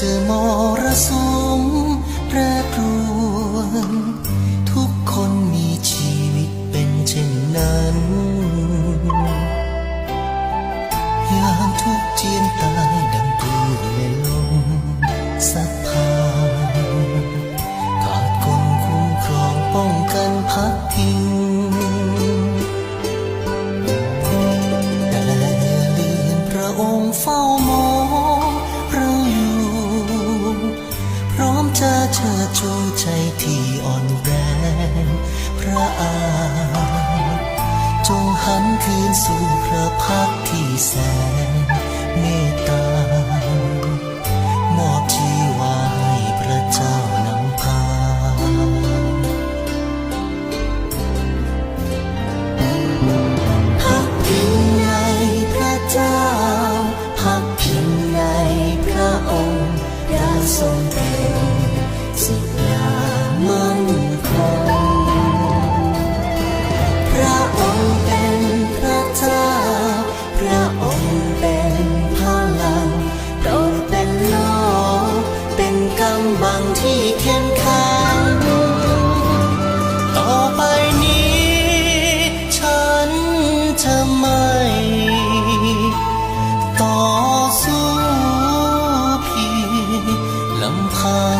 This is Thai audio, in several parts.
เจอมรสุมแปรปรวน ทุกคนมีชีวิตเป็นเช่นนั้น เชิดชูใจที่อ่อนแรงพระอาจงหันคืนสู่พระพักตร์ที่แสนเมตตามอบชีวาให้พระเจ้านำพาพักพิงในพระเจ้า พักพิงในพระองค์ได้ทรงเป็น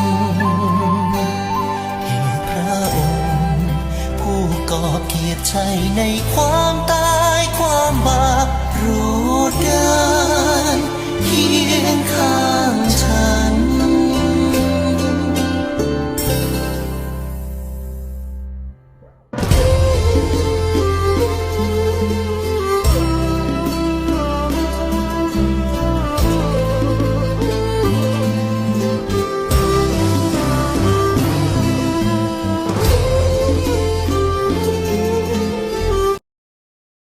งเหตุพระองค์ ผู้ก่อเกียรติชัยในความตายความบา